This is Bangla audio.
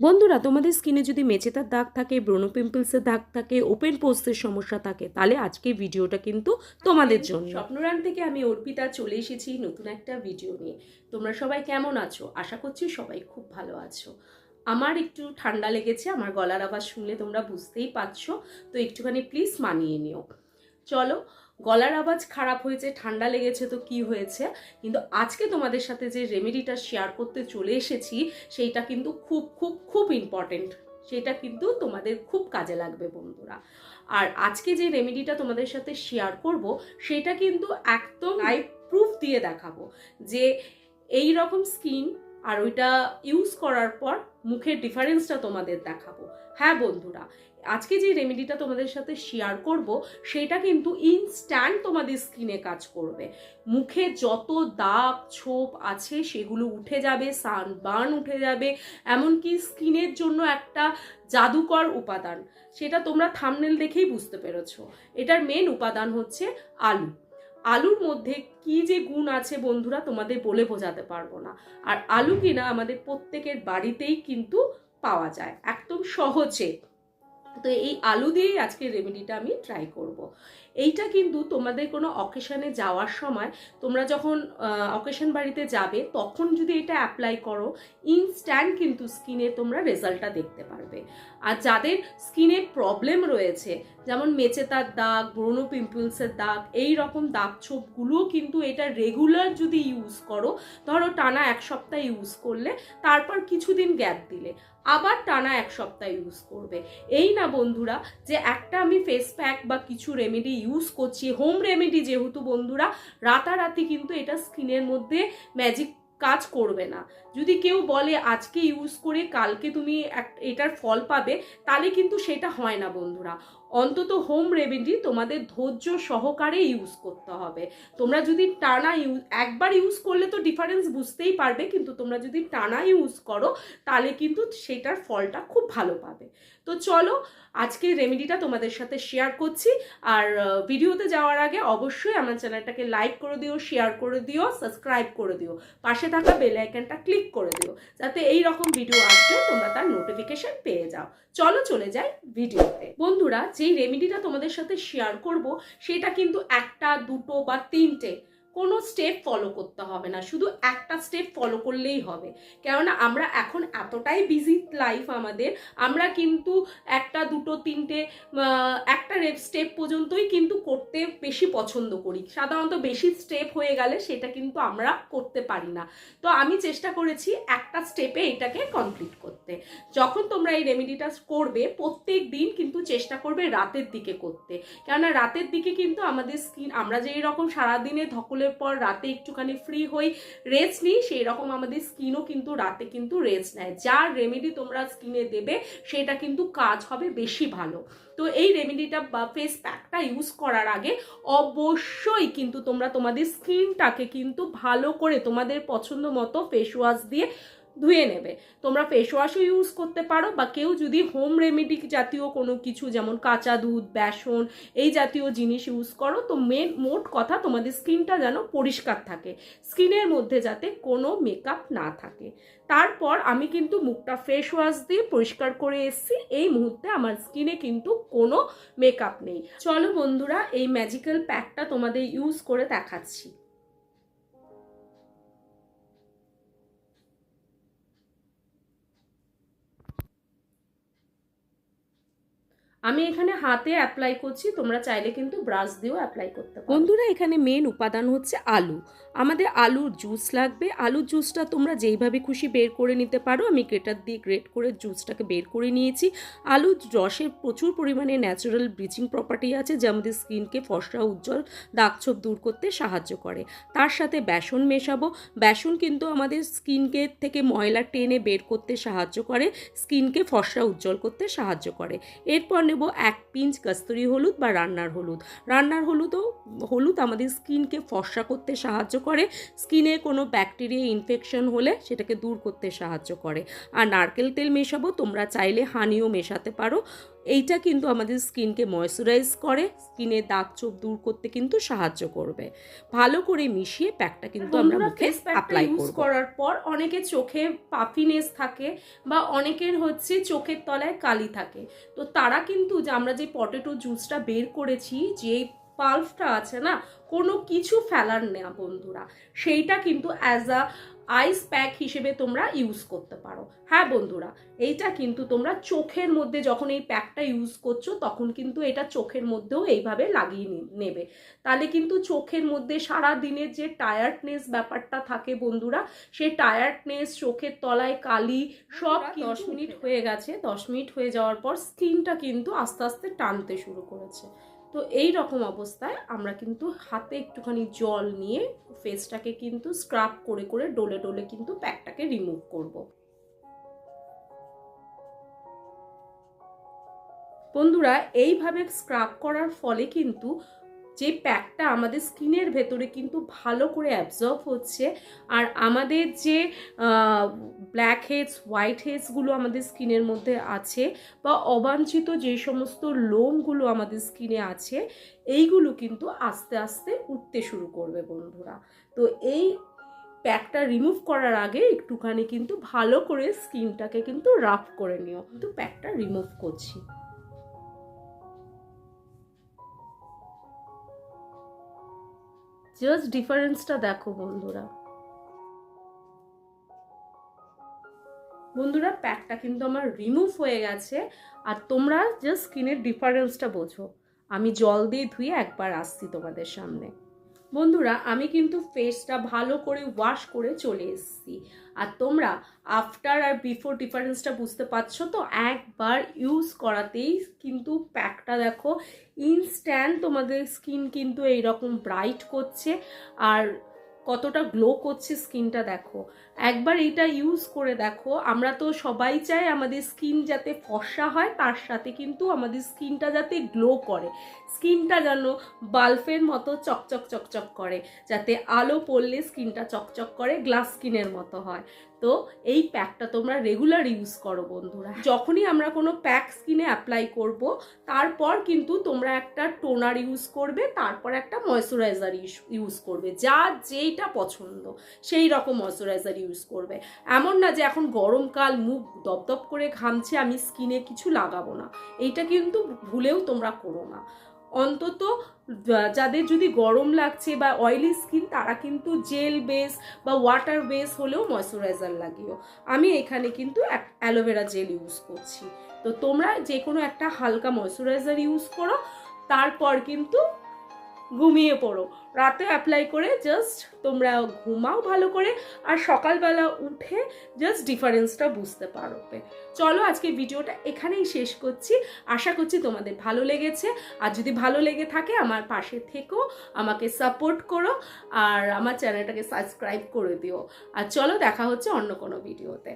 বন্ধুরা তোমাদের স্কিনে যদি মেচেতার দাগ থাকে ব্রোনো পিম্পলসের দাগ থাকে ওপেন পোস্টের সমস্যা থাকে তাহলে আজকে ভিডিওটা কিন্তু তোমাদের জন্য। স্বপ্নরান থেকে আমি অর্পিতা চলে এসেছি নতুন একটা ভিডিও নিয়ে। তোমরা সবাই কেমন আছো? আশা করছি সবাই খুব ভালো আছো। আমার একটু ঠান্ডা লেগেছে আমার গলার আওয়াজ শুনলে তোমরা বুঝতেই পারছ তো একটুখানি প্লিজ মানিয়ে নিও। চলো গলার আওয়াজ খারাপ হয়েছে ঠান্ডা লেগেছে তো কি হয়েছে? কিন্তু আজকে তোমাদের সাথে যে রেমেডিটা শেয়ার করতে চলে এসেছি সেইটা কিন্তু খুব খুব খুব ইম্পর্টেন্ট সেটা কিন্তু তোমাদের খুব কাজে লাগবে বন্ধুরা। আর আজকে যে রেমেডিটা তোমাদের সাথে শেয়ার করব সেটা কিন্তু একদম লাইভ প্রুফ দিয়ে দেখাবো যে এই রকম স্কিন আর ওইটা ইউজ করার পর মুখের ডিফারেন্সটা তোমাদের দেখাবো। হ্যাঁ বন্ধুরা, আজকে যে রেমেডিটা তোমাদের সাথে শেয়ার করব, সেটা কিন্তু ইনস্ট্যান্ট তোমাদের স্কিনে কাজ করবে। মুখে যত দাগ ছোপ আছে সেগুলো উঠে যাবে সানবার্ন উঠে যাবে, এমনকি স্কিনের জন্য একটা জাদুকর উপাদান। সেটা তোমরা থামনেল দেখেই বুঝতে পেরেছ। এটার মেন উপাদান হচ্ছে আলু। আলুর মধ্যে কি যে গুণ আছে বন্ধুরা তোমাদের বলে বোঝাতে পারব না। আর আলু কিনা আমাদের প্রত্যেকের বাড়িতেই কিন্তু পাওয়া যায়, একদম সহজে। তো এই আলু দিয়েই আজকে রেমেডিটা আমি ট্রাই করব। এইটা কিন্তু তোমাদের কোনো অকেশনে যাওয়ার সময় তোমরা যখন অকেশন বাড়িতে যাবে, তখন যদি এটা অ্যাপ্লাই করো ইনস্ট্যান্ট কিন্তু স্কিনে তোমরা রেজাল্টটা দেখতে পারবে। আর যাদের স্কিনের প্রবলেম রয়েছে যেমন মেচেতার দাগ, ব্রোনো পিম্পলসের দাগ, এই রকম দাগ ছোপগুলোও কিন্তু এটা রেগুলার যদি ইউজ করো, ধরো টানা এক সপ্তাহ ইউজ করলে, তারপর কিছুদিন গ্যাপ দিলে, আবার টানা এক সপ্তাহ ইউজ করবে। এই না বন্ধুরা, যে একটা আমি ফেস প্যাক বা কিছু রেমেডি ইউজ করছি হোম রেমেডি যেহেতু বন্ধুরা, রাতারাতি কিন্তু এটা স্কিনের মধ্যে ম্যাজিক কাজ করবে না। যদি কেউ বলে, আজকে ইউজ করে কালকে তুমি এটার ফল পাবে, তাহলে কিন্তু সেটা হয় না বন্ধুরা। অন্তত হোম রেমেডি তোমাদের ধৈর্য সহকারে ইউজ করতে হবে। তোমরা যদি টানা ইউজ একবার ইউজ করলে তো ডিফারেন্স বুঝতেই পারবে, কিন্তু তোমরা যদি টানা ইউজ করো, তাহলে কিন্তু সেটার ফলটা খুব ভালো পাবে। তো চলো আজকে রেমেডিটা তোমাদের সাথে শেয়ার করছি। আর ভিডিওতে যাওয়ার আগে অবশ্যই আমার চ্যানেলটাকে লাইক করে দিও শেয়ার করে দিও সাবস্ক্রাইব করে দিও। পাশে থাকা বেল আইকনটা ক্লিক করে দিও, যাতে এই রকম ভিডিও আসলে তোমরা তার নোটিফিকেশন পেয়ে যাও। চলো চলে যাই ভিডিওতে বন্ধুরা, যেই রেমেডিটা তোমাদের সাথে শেয়ার করব, সেটা কিন্তু একটা, দুটো বা তিনটে কোনো স্টেপ ফলো করতে হবে না। শুধু একটা স্টেপ ফলো করলেই হবে। কেননা আমরা এখন এতটাই বিজি লাইফ আমাদের, আমরা কিন্তু একটা, দুটো, তিনটে একটা স্টেপ পর্যন্তই কিন্তু করতে বেশি পছন্দ করি। সাধারণত বেশি স্টেপ হয়ে গেলে সেটা কিন্তু আমরা করতে পারি না। তো আমি চেষ্টা করেছি একটা স্টেপে এটাকে কমপ্লিট করতে। যখন তোমরা এই রেমেডিটা করবে, প্রত্যেক দিন কিন্তু চেষ্টা করবে রাতের দিকে করতে। কেননা রাতের দিকে কিন্তু আমাদের স্কিন আমরা যেই রকম সারাদিনে ধকলে স্কুলের পর রাতে একটুখানি ফ্রি হই রেস্ট নিই সেই রকম আমাদের স্কিনও কিন্তু রাতে কিন্তু রেস্ট নেয়। যার রেমেডি তোমরা স্কিনে দেবে, সেটা কিন্তু কাজ হবে বেশি ভালো। তো এই রেমেডিটা বা ফেস প্যাকটা ইউজ করার আগে অবশ্যই কিন্তু তোমরা তোমাদের স্কিনটাকে কিন্তু ভালো করে তোমাদের পছন্দ মতো ফেস ওয়াশ দিয়ে ধুয়ে নেবে। তোমরা ফেস ওয়াশও ইউজ করতে পারো বা কেউ যদি হোম রেমেডি জাতীয় কোনো কিছু যেমন কাঁচা দুধ, বেসন এই জাতীয় জিনিস ইউজ করো, তো মেন মোট কথা তোমাদের স্কিনটা যেন পরিষ্কার থাকে। স্কিনের মধ্যে যাতে কোনো মেকআপ না থাকে। তারপর আমি কিন্তু মুখটা ফেস ওয়াশ দিয়ে পরিষ্কার করে এসেছি। এই মুহূর্তে আমার স্কিনে কিন্তু কোনো মেকআপ নেই। চলো বন্ধুরা, এই ম্যাজিক্যাল প্যাকটা তোমাদের ইউজ করে দেখাচ্ছি। আমি এখানে হাতে অ্যাপ্লাই করছি, তোমরা চাইলে কিন্তু ব্রাশ দিয়েও অ্যাপ্লাই করতে পারো। বন্ধুরা, এখানে মেন উপাদান হচ্ছে আলু। আমাদের আলুর জুস লাগবে। আলুর জুসটা তোমরা যেইভাবে খুশি বের করে নিতে পারো, আমি গ্রেটার দিয়ে গ্রেট করে জুসটাকে বের করে নিয়েছি। আলুর রসের প্রচুর পরিমাণে ন্যাচারাল ব্লিচিং প্রপার্টি আছে, যা আমাদের স্কিনকে ফসরা, উজ্জ্বল দাগছোপ দূর করতে সাহায্য করে। তার সাথে বেসন মেশাবো। বেসন কিন্তু আমাদের স্কিনকে থেকে ময়লা টেনে বের করতে সাহায্য করে স্কিনকে ফসরা, উজ্জ্বল করতে সাহায্য করে। এরপর নেব এক পিঞ্চ কস্তুরি হলুদ বা রান্নার হলুদ। রান্নার হলুদও, হলুদ আমাদের স্কিনকে ফর্সা করতে সাহায্য করে। স্কিনে কোনো ব্যাকটেরিয়া ইনফেকশন হলে সেটাকে দূর করতে সাহায্য করে। আর নারকেল তেল মেশাবো, তোমরা চাইলে হানিও মেশাতে পারো। এইটা কিন্তু আমাদের স্কিনকে ময়শ্চারাইজ করে স্কিনের দাগ চোখ দূর করতে কিন্তু সাহায্য করবে। ভালো করে মিশিয়ে প্যাকটা কিন্তু আমরা মুখে অ্যাপ্লাই ইউজ করার পর অনেকে চোখে পাফিনেস থাকে বা অনেকের হচ্ছে চোখের তলায় কালি থাকে। তো তারা কিন্তু যে আমরা যে পটেটো জুসটা বের করেছি যে পাল্পটা আছে না কোনো কিছু ফেলার না বন্ধুরা। সেইটা কিন্তু অ্যাজ আ আইস প্যাক হিসেবে তোমরা ইউজ করতে পারো। হ্যাঁ বন্ধুরা এইটা কিন্তু তোমরা চোখের মধ্যে যখন এই প্যাকটা ইউজ করছ তখন কিন্তু এটা চোখের মধ্যেও এইভাবে লাগিয়ে নেবে। তাহলে কিন্তু চোখের মধ্যে সারা দিনের যে টায়ার্ডনেস ব্যাপারটা থাকে বন্ধুরা সেই টায়ার্ডনেস চোখের তলায় কালি সব দশ মিনিট হয়ে গেছে। দশ মিনিট হয়ে যাওয়ার পর স্কিনটা কিন্তু আস্তে আস্তে টানতে শুরু করেছে। তো এই রকম অবস্থায় আমরা কিন্তু হাতে একটুখানি জল নিয়ে ফেসটাকে কিন্তু স্ক্রাব করে করে ডোলে ডোলে কিন্তু প্যাকটাকে রিমুভ করব। বন্ধুরা, এইভাবে স্ক্রাব করার ফলে কিন্তু যে প্যাকটা আমাদের স্কিনের ভেতরে কিন্তু ভালো করে অ্যাবজর্ব হচ্ছে আর আমাদের যে ব্ল্যাক হেডস হোয়াইট হেডসগুলো আমাদের স্কিনের মধ্যে আছে বা অবাঞ্ছিত যে সমস্ত লোমগুলো আমাদের স্কিনে আছে, এইগুলো কিন্তু আস্তে আস্তে উঠতে শুরু করবে বন্ধুরা। তো এই প্যাকটা রিমুভ করার আগে একটুখানি কিন্তু ভালো করে স্কিনটাকে কিন্তু রাফ করে নিও। কিন্তু প্যাকটা রিমুভ করছি। জাস্ট ডিফারেন্সটা দেখো, বন্ধুরা। বন্ধুরা, প্যাকটা কিন্তু আমার রিমুভ হয়ে গেছে, আর তোমরা জাস্ট স্কিনের ডিফারেন্সটা বোঝো। আমি জল দিয়ে ধুয়ে একবার আসছি তোমাদের সামনে। বন্ধুরা, আমি কিন্তু ফেসটা ভালো করে ওয়াশ করে চলে এসেছি। আর তোমরা আফটার আর বিফোর ডিফারেন্সটা বুঝতে পারছ তো? একবার ইউজ করাতেই কিন্তু প্যাকটা দেখো ইনস্ট্যান্ট তোমাদের স্কিন কিন্তু এইরকম ব্রাইট করছে আর কতটা গ্লো করছে স্কিনটা দেখো। একবার এটা ইউজ করে দেখো। আমরা তো সবাই চাই আমাদের স্কিন যাতে ফর্সা হয়, তার সাথে কিন্তু আমাদের স্কিনটা যাতে গ্লো করে। স্কিনটা যেন বাল্বের মতো চকচক চকচক করে, যাতে আলো পড়লে স্কিনটা চকচক করে গ্লাস স্কিনের মতো হয়। তো এই প্যাকটা তোমরা রেগুলার ইউজ করো বন্ধুরা। যখনই আমরা কোনো প্যাক স্কিনে অ্যাপ্লাই করব, তারপর কিন্তু তোমরা একটা টোনার ইউজ করবে, তারপর একটা ময়শ্চারাইজার ইউজ করবে যা যেইটা পছন্দ, সেই রকম ময়শ্চারাইজার করবে। এমন না যে এখন গরমকাল মুখ দপদপ করে ঘামছে, আমি স্কিনে কিছু লাগাবো না। এইটা কিন্তু ভুলেও তোমরা করো না। অন্তত যাদের যদি গরম লাগছে বা অয়েলি স্কিন তারা কিন্তু জেল বেস বা ওয়াটার বেস হলেও ময়শ্চারাইজার লাগিও। আমি এখানে কিন্তু অ্যালোভেরা জেল ইউজ করছি। তো তোমরা যে কোনো একটা হালকা ময়শ্চারাইজার ইউজ করো, তারপর কিন্তু ঘুমিয়ে পড়ো। রাতে অ্যাপ্লাই করে জাস্ট তোমরা ঘুমাও ভালো করে আর সকালবেলা উঠে জাস্ট ডিফারেন্সটা বুঝতে পারবে। চলো আজকে ভিডিওটা এখানেই শেষ করছি। আশা করছি তোমাদের ভালো লেগেছে। আর যদি ভালো লেগে থাকে আমার পাশে থেকো, আমাকে সাপোর্ট করো আর আমার চ্যানেলটাকে সাবস্ক্রাইব করে দিও। আর চলো দেখা হচ্ছে অন্য কোনো ভিডিওতে।